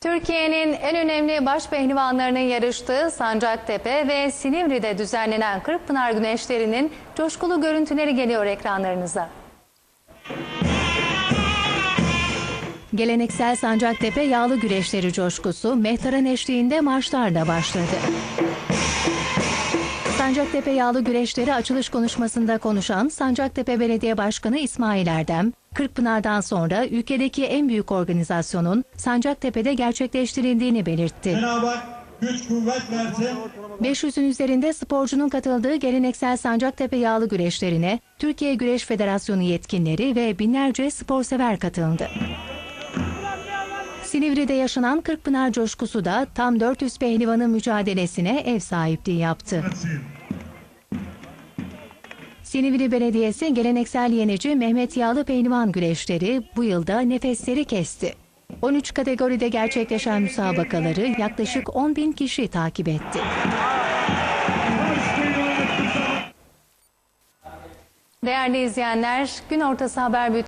Türkiye'nin en önemli baş pehlivanlarının yarıştığı Sancaktepe ve Silivri'de düzenlenen Kırkpınar Güneşleri'nin coşkulu görüntüleri geliyor ekranlarınıza. Geleneksel Sancaktepe yağlı güreşleri coşkusu mehtaran eşliğinde marşlarla başladı. Sancaktepe yağlı güreşleri açılış konuşmasında konuşan Sancaktepe Belediye Başkanı İsmail Erdem, Kırkpınar'dan sonra ülkedeki en büyük organizasyonun Sancaktepe'de gerçekleştirildiğini belirtti. Cenab-ı Hak güç kuvvet versin. 500'ün üzerinde sporcunun katıldığı geleneksel Sancaktepe yağlı güreşlerine Türkiye Güreş Federasyonu yetkilileri ve binlerce sporsever katıldı. Silivri'de yaşanan Kırkpınar coşkusu da tam 400 pehlivanın mücadelesine ev sahipliği yaptı. Silivri Belediyesi geleneksel yenici Mehmet Yağlı Pehlivan güreşleri bu yılda nefesleri kesti. 13 kategoride gerçekleşen müsabakaları yaklaşık 10 bin kişi takip etti. Değerli izleyenler, gün ortası haber bülteni